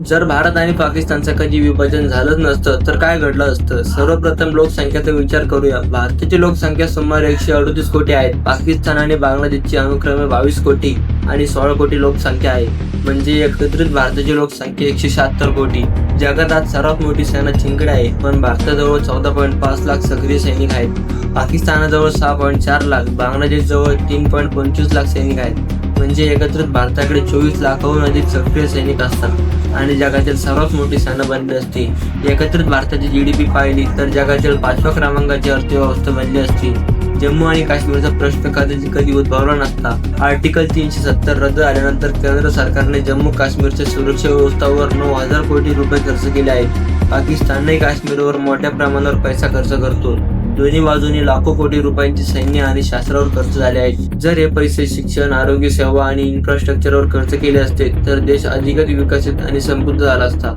जर भारत आणि पाकिस्तानचं कधी विभाजन झालंच नसतं तर काय घडलं असतं? सर्वप्रथम लोकसंख्येचा विचार करूया. भारताची लोकसंख्या सुमारे एकशे अडतीस कोटी आहे. पाकिस्तान आणि बांगलादेशची अनुक्रमे बावीस कोटी आणि सोळा कोटी लोकसंख्या आहे. म्हणजे एकत्रित भारताची लोकसंख्या एकशे शहात्तर कोटी. जगात आज सर्वात मोठी सेना चिंकड आहे पण भारताजवळ चौदा पॉईंट पाच लाख सक्रिय सैनिक आहेत. पाकिस्तानाजवळ सहा पॉईंट चार लाख बांगलादेशजवळ तीन पॉईंट पंचवीस लाख सैनिक आहेत. म्हणजे एकत्रित भारताकडे चोवीस लाखाहून अधिक सक्रिय सैनिक असतात आणि जगातील सर्वात मोठी सेना बनली असती. एकत्रित भारताची जी डी पी पाहिली तर जगातील पाचव्या क्रमांकाची अर्थव्यवस्था बनली असती. जम्मू आणि काश्मीरचा प्रश्न कधी कधी उद्भवला नसता. आर्टिकल तीनशे सत्तर रद्द झाल्यानंतर केंद्र सरकारने जम्मू काश्मीरच्या सुरक्षा व्यवस्थावर नऊ हजार कोटी रुपये खर्च केले आहेत. पाकिस्तानही काश्मीरवर मोठ्या प्रमाणावर पैसा खर्च करतो. दोन्ही बाजूने लाखो कोटी रुपयांचे सैन्य आणि शास्त्रावर खर्च झाले आहेत. जर हे पैसे शिक्षण आरोग्य सेवा आणि इन्फ्रास्ट्रक्चरवर खर्च केले असते तर देश अधिकच विकसित आणि समृद्ध झाला असता.